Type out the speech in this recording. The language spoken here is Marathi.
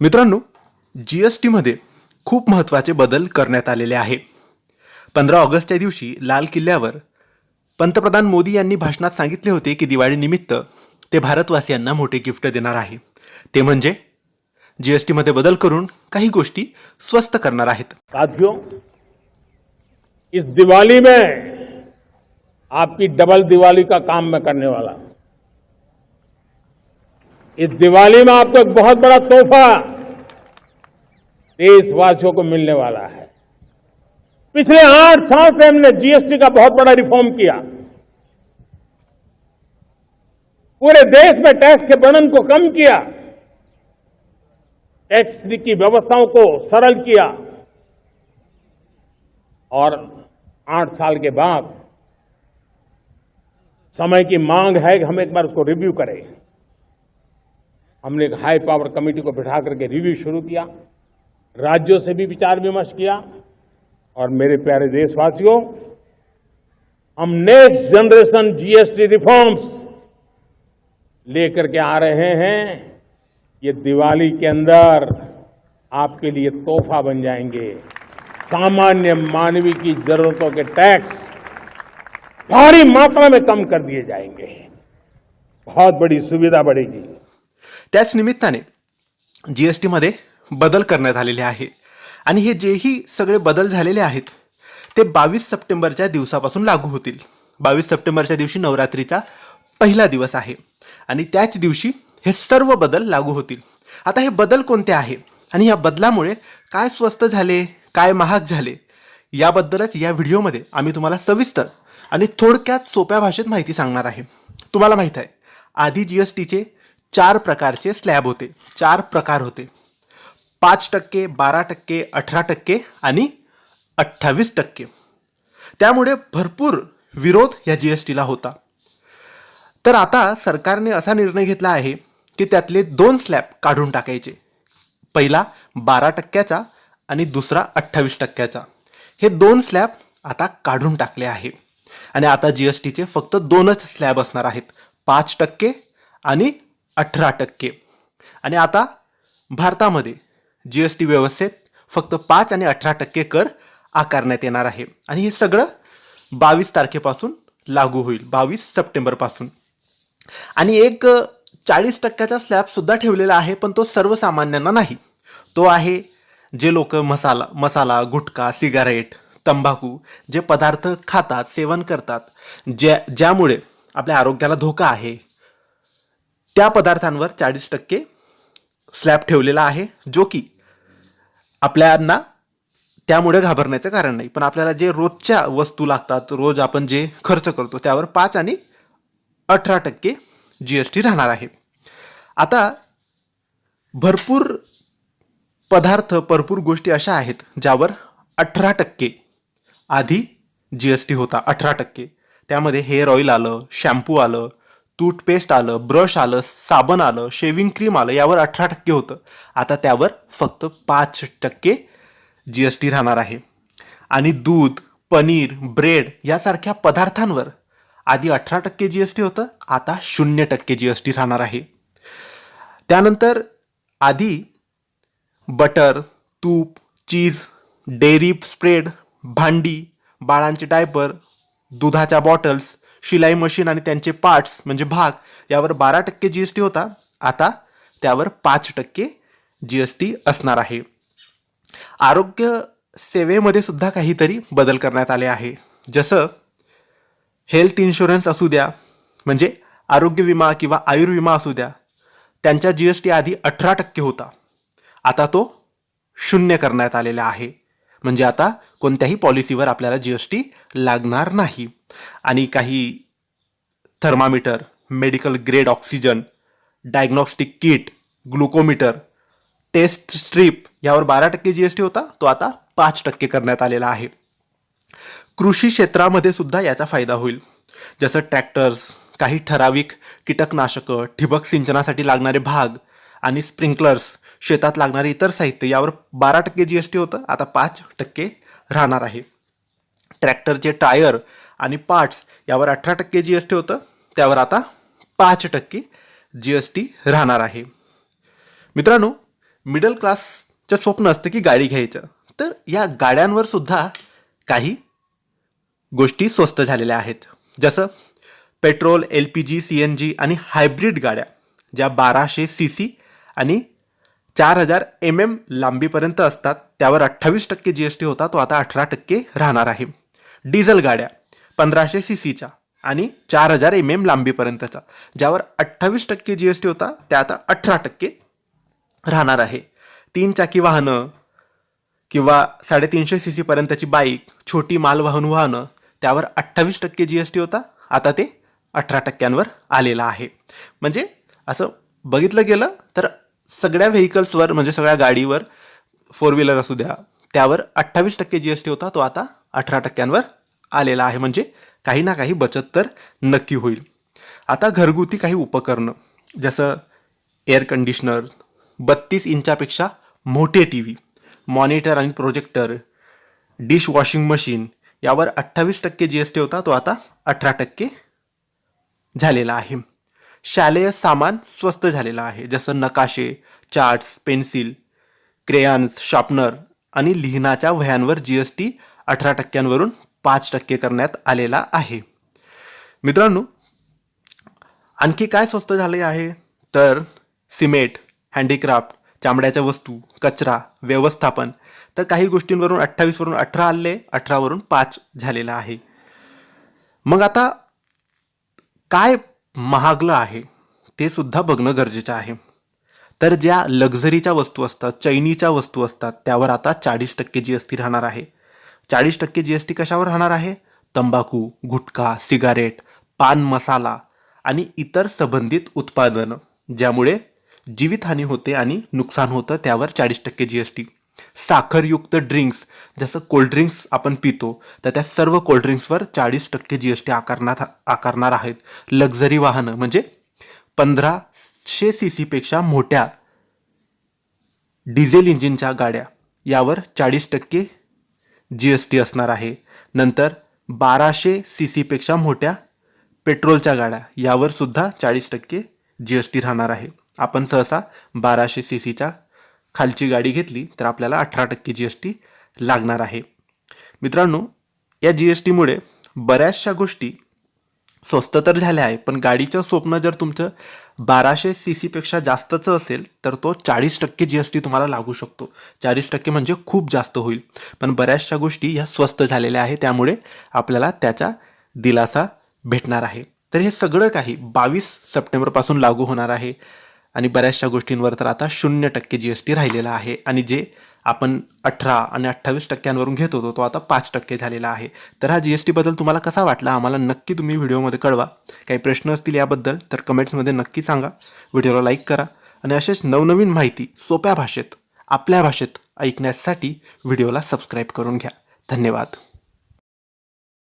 मित्रांनो जी एस टीमध्ये खूप महत्त्वाचे बदल करण्यात आलेले आहे. पंधरा ऑगस्टच्या दिवशी लाल किल्ल्यावर पंतप्रधान मोदी यांनी भाषणात सांगितले होते की दिवाळीनिमित्त ते भारतवासियांना मोठे गिफ्ट देणार आहे. ते म्हणजे जी एस टीमध्ये बदल करून काही गोष्टी स्वस्त करणार आहेत. साथियों इस दिवाली में आपकी डबल दिवाली का काम मैं करने वाला इस दिवाली में आपको एक बहुत बड़ा तोहफा देशवासियों को मिलने वाला है। पिछले आठ साल से हमने जीएसटी का बहुत बड़ा रिफॉर्म किया। पूरे देश में टैक्स के बर्डन को कम किया। टैक्स की व्यवस्थाओं को सरल किया। और आठ साल के बाद समय की मांग है कि हम एक बार उसको रिव्यू करें। हमने एक हाई पावर कमेटी को बिठा करके रिव्यू शुरू किया, राज्यों से भी विचार विमर्श किया, और मेरे प्यारे देशवासियों, हम नेक्स्ट जनरेशन जीएसटी रिफॉर्म्स लेकर के आ रहे हैं। ये दिवाली के अंदर आपके लिए तोहफा बन जाएँगे। सामान्य मानवीय की जरूरतों के टैक्स भारी मात्रा में कम कर दिए जाएँगे। बहुत बड़ी सुविधा बढ़ेगी। त्याच निमित्ताने जी एस टीमध्ये बदल करण्यात आलेले आहे. आणि हे जेही सगळे बदल झालेले आहेत ते बावीस सप्टेंबरच्या दिवसापासून लागू होतील. बावीस सप्टेंबरच्या दिवशी नवरात्रीचा पहिला दिवस आहे. आणि त्याच दिवशी हे सर्व बदल लागू होतील. आता हे बदल कोणते आहे? आणि या बदलामुळे काय स्वस्त झाले काय महाग झाले? याबद्दलच या व्हिडिओमध्ये आम्ही तुम्हाला सविस्तर आणि थोडक्यात सोप्या भाषेत माहिती सांगणार आहे. तुम्हाला माहीत आहे आधी जी एस टीचे चार प्रकारचे स्लॅब होते. चार प्रकार होते. पाच टक्के बारा टक्के अठरा टक्के आणि अठ्ठावीस टक्के. त्यामुळे भरपूर विरोध या जी एस टीला होता. तर आता सरकारने असा निर्णय घेतला आहे की त्यातले दोन स्लॅब काढून टाकायचे. पहिला बारा टक्क्याचा आणि दुसरा अठ्ठावीस टक्क्याचा. हे दोन स्लॅब आता काढून टाकले आहे. आणि आता जी एस टीचे फक्त दोनच स्लॅब असणार आहेत. पाच टक्के आणि अठरा टक्के. आणि आता भारतामध्ये जी एस टी व्यवस्थेत फक्त पाच आणि अठरा टक्के कर आकारण्यात येणार आहे. आणि हे सगळं बावीस तारखेपासून लागू होईल. बावीस सप्टेंबरपासून. आणि एक चाळीस टक्क्याचा स्लॅबसुद्धा ठेवलेला आहे पण तो सर्वसामान्यांना नाही. तो आहे जे लोक मसाला मसाला गुटखा सिगारेट तंबाखू जे पदार्थ खातात सेवन करतात ज्या ज्यामुळे आपल्या आरोग्याला धोका आहे त्या पदार्थांवर चाळीस टक्के स्लॅब ठेवलेला आहे जो की आपल्यांना त्यामुळे घाबरण्याचं कारण नाही. पण आपल्याला जे रोजच्या वस्तू लागतात रोज आपण जे खर्च करतो त्यावर पाच आणि अठरा टक्के जी एस टी राहणार आहे. आता भरपूर पदार्थ भरपूर गोष्टी अशा आहेत ज्यावर अठरा टक्के आधी जी एस टी होता अठरा टक्के. त्यामध्ये हेअर ऑइल आलं शॅम्पू आलं टूथपेस्ट आलं ब्रश आलं साबण आलं शेविंग क्रीम आलं यावर अठरा टक्के होतं. आता त्यावर फक्त पाच टक्के जी एस टी राहणार आहे. आणि दूध पनीर ब्रेड यासारख्या पदार्थांवर आधी अठरा टक्के जी एस टी होतं आता शून्य टक्के जी एस टी राहणार आहे. त्यानंतर आधी बटर तूप चीज डेअरी स्प्रेड भांडी बाळांचे डायपर दुधाच्या बॉटल्स शिलाई मशीन आणि त्यांचे पार्ट्स म्हणजे भाग यावर बारा टक्के जी एस टी होता. आता त्यावर पाच टक्के जी एस टी असणार आहे. आरोग्य सेवेमध्ये सुद्धा काहीतरी बदल करण्यात आले आहे. जसं हेल्थ इन्शुरन्स असू द्या म्हणजे आरोग्य विमा किंवा आयुर्विमा असू द्या त्यांच्या जी एस टी आधी अठरा टक्के होता. आता तो शून्य करण्यात आलेला आहे. म्हणजे आता कोणत्याही पॉलिसीवर आपल्याला जी एस टी लागणार नाही. आणि काही thermometer medical grade oxygen diagnostic kit glucometer test strip यावर बारा टक्के जी एस टी होता तो आता पाच टक्के करण्यात आलेला आहे. कृषी क्षेत्रामध्ये सुद्धा याचा फायदा होईल. जसं ट्रॅक्टर्स काही ठराविक कीटकनाशकं ठिबक सिंचनासाठी लागणारे भाग आणि स्प्रिंकलर्स शेतात लागणारे इतर साहित्य यावर बारा टक्के जी एस टी होतं. आता पाच टक्के राहणार आहे. ट्रॅक्टरचे टायर आणि पार्ट्स यावर अठरा टक्के जी एस टी होतं. त्यावर आता पाच टक्के जी एस टी राहणार आहे. मित्रांनो मिडल क्लासचं स्वप्न असतं की गाडी घ्यायचं. तर या गाड्यांवर सुद्धा काही गोष्टी स्वस्त झालेल्या आहेत. जसं petrol L P G C N G आणि हायब्रिड गाड्या ज्या बाराशे सी सी आणि चार हजार एम एम लांबीपर्यंत असतात. त्यावर अठ्ठावीस टक्के जी एस टी होता. तो आता अठरा टक्के राहणार आहे. डिझेल गाड्या पंधराशे सी सीच्या आणि चार हजार एम एम लांबीपर्यंतचा ज्यावर अठ्ठावीस टक्के जी एस टी होता त्या आता अठरा टक्के राहणार आहे. तीन चाकी वाहनं किंवा साडेतीनशे सी सीपर्यंतची बाईक छोटी मालवाहन वाहनं त्यावर अठ्ठावीस टक्के जी एस टी होता. आता ते अठरा टक्क्यांवर आलेलं आहे. म्हणजे असं बघितलं गेलं तर सगळ्या व्हेकल्सवर म्हणजे सगळ्या गाडीवर फोर व्हीलर असू द्या त्यावर अठ्ठावीस टक्के जी एस टी होता तो आता अठरा टक्क्यांवर आलेला आहे. म्हणजे काही ना काही बचत तर नक्की होईल. आता घरगुती काही उपकरणं जसं एअर कंडिशनर बत्तीस इंचापेक्षा मोठे टी व्ही मॉनिटर आणि प्रोजेक्टर डिश वॉशिंग मशीन यावर अठ्ठावीस टक्के जी एस टी होता तो आता अठरा टक्के झालेला आहे. शालेय सामान स्वस्त झालेलं आहे. जसं नकाशे चार्ट्स पेन्सिल क्रेयान्स शार्पनर आणि लिहिण्याच्या वह्यांवर जी एस टी अठरा टक्क्यांवरून पाच टक्के करण्यात आलेला आहे. मित्रांनो आणखी काय स्वस्त झाले आहे? तर सिमेंट हँडीक्राफ्ट चामड्याच्या वस्तू कचरा व्यवस्थापन तर काही गोष्टींवरून अठ्ठावीसवरून अठरा आले अठरावरून पाच झालेला आहे. मग आता काय महागलं आहे ते सुद्धा बघणं गरजेचं आहे. तर ज्या लक्झरीच्या वस्तू असतात चैनीच्या वस्तू असतात त्यावर आता चाळीस टक्के जी एस टी राहणार आहे. चाळीस टक्के जी एस टी कशावर राहणार आहे? तंबाखू गुटखा सिगारेट पान मसाला आणि इतर संबंधित उत्पादनं ज्यामुळे जीवितहानी होते आणि नुकसान होतं त्यावर चाळीस टक्के जी एस टी साखरयुक्त ड्रिंक्स जसं कोल्ड्रिंक्स आपण पितो तर त्या सर्व कोल्ड्रिंक्सवर चाळीस टक्के जी एस टी आकारणार आकारणार आहेत. लक्झरी वाहनं म्हणजे पंधराशे सी सीपेक्षा मोठ्या डिझेल इंजिनच्या गाड्या यावर चाळीस टक्के जी एस टी असणार आहे. नंतर बाराशे सी सीपेक्षा मोठ्या पेट्रोलच्या गाड्या यावर सुद्धा चाळीस टक्के जी एस टी राहणार आहे. आपण सहसा बाराशे सी सीच्या खालची गाडी घेतली तर आपल्याला अठरा टक्के जी एस टी लागणार आहे. मित्रांनो या जी एस टीमुळे बऱ्याचशा गोष्टी स्वस्त तर झाल्या आहे पण गाडीचं स्वप्न जर तुमचं बाराशे सी सीपेक्षा जास्तचं असेल तर तो चाळीस टक्के जी एस टी तुम्हाला लागू शकतो. चाळीस टक्के म्हणजे खूप जास्त होईल. पण बऱ्याचशा गोष्टी ह्या स्वस्त झालेल्या आहे त्यामुळे आपल्याला त्याचा दिलासा भेटणार आहे. तर हे सगळं काही बावीस सप्टेंबरपासून लागू होणार आहे. आणि बऱ्याचशा गोष्टींवर तर आता शून्य टक्के जी एस टी राहिलेला आहे आणि जे आपण अठरा आणि अठ्ठावीस टक्क्यांवरून घेत होतो तो आता पाच टक्के झालेला आहे. तर हा जी एस टीबद्दल तुम्हाला कसा वाटला? आम्हाला नक्की तुम्ही व्हिडिओमध्ये कळवा. काही प्रश्न असतील याबद्दल तर कमेंट्समध्ये नक्की सांगा. व्हिडिओला लाईक करा आणि असेच नवनवीन माहिती सोप्या भाषेत आपल्या भाषेत ऐकण्यासाठी व्हिडिओला सबस्क्राईब करून घ्या. धन्यवाद.